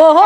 ಓಹೋ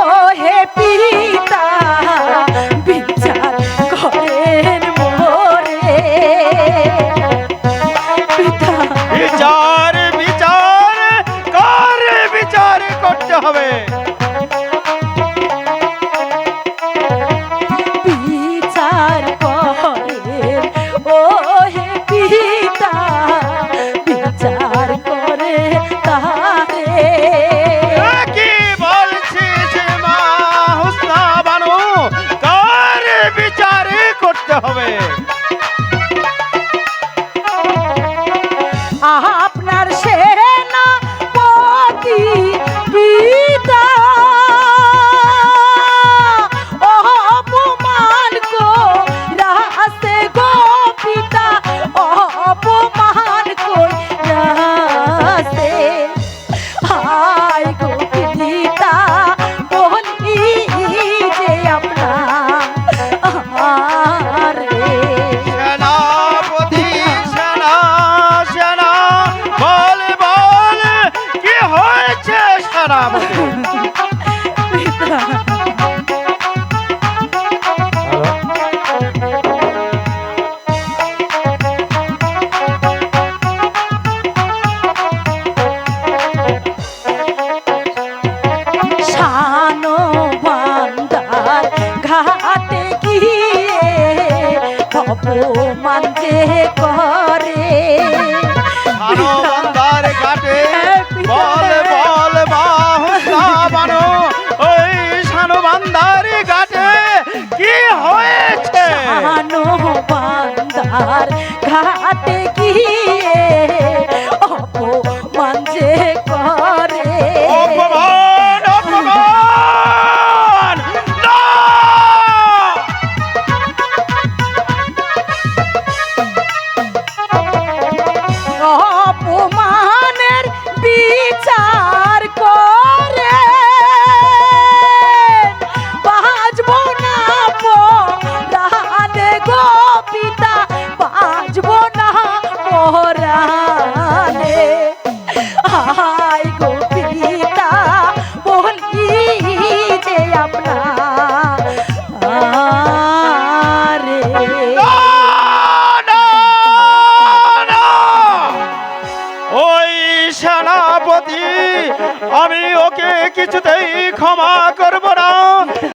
দেয় না আমাকে মানতে করে। धार घाट की হায় গো পিতা মোহন যে আপনার? ওই সেনাপতি আমি ওকে কিছুতেই ক্ষমা করব না।